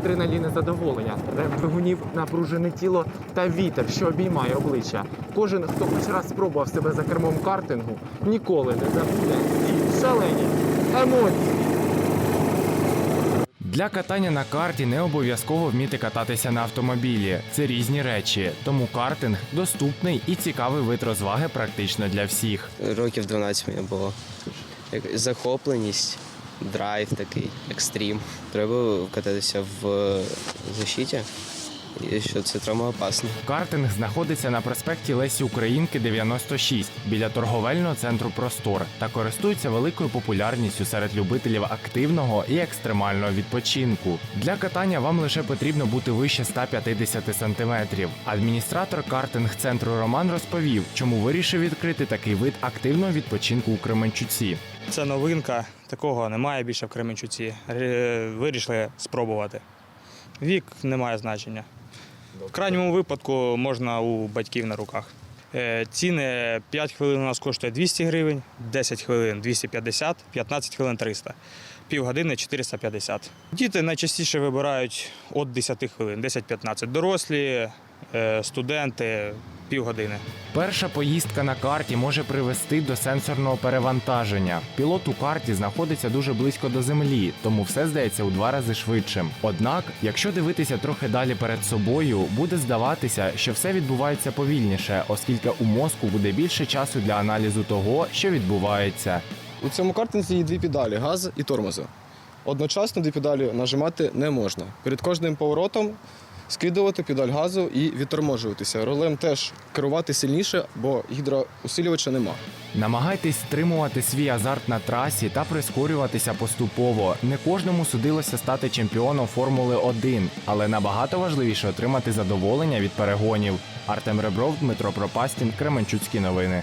адреналін і задоволення, двигунів, напружене тіло та вітер, що обіймає обличчя. Кожен, хто хоч раз спробував себе за кермом картингу, ніколи не забуде ці шалені емоції. Для катання на карті не обов'язково вміти кататися на автомобілі. Це різні речі. Тому картинг доступний і цікавий вид розваги практично для всіх. Років 12 мені було. Захопленість, драйв такий, екстрім. Треба кататися в защиті, і що це травмоопасно. Картинг знаходиться на проспекті Лесі Українки 96 біля торговельного центру Простор та користується великою популярністю серед любителів активного і екстремального відпочинку. Для катання вам лише потрібно бути вище 150 сантиметрів. Адміністратор картинг-центру Роман розповів, чому вирішив відкрити такий вид активного відпочинку у Кременчуці. Це новинка, такого немає більше в Кременчуці. Вирішили спробувати. Вік не має значення. В крайньому випадку можна у батьків на руках. Е, Ціни 5 хвилин у нас коштує 200 гривень, 10 хвилин 250, 15 хвилин 300, півгодини 450. Діти найчастіше вибирають від 10 хвилин, 10-15. Дорослі, е, студенти півгодини. Перша поїздка на карті може привести до сенсорного перевантаження. Пілот у карті знаходиться дуже близько до землі, тому все здається у два рази швидшим. Однак, якщо дивитися трохи далі перед собою, буде здаватися, що все відбувається повільніше, оскільки у мозку буде більше часу для аналізу того, що відбувається. У цьому картинзі є дві педалі газ і тормоза. Одночасно дві педалі нажимати не можна. Перед кожним поворотом скидувати педаль газу і відторможуватися. Рулем теж керувати сильніше, бо гідроусилювача нема. Намагайтесь стримувати свій азарт на трасі та прискорюватися поступово. Не кожному судилося стати чемпіоном Формули 1, але набагато важливіше отримати задоволення від перегонів. Артем Ребров, Дмитро Пропастін, Кременчуцькі новини.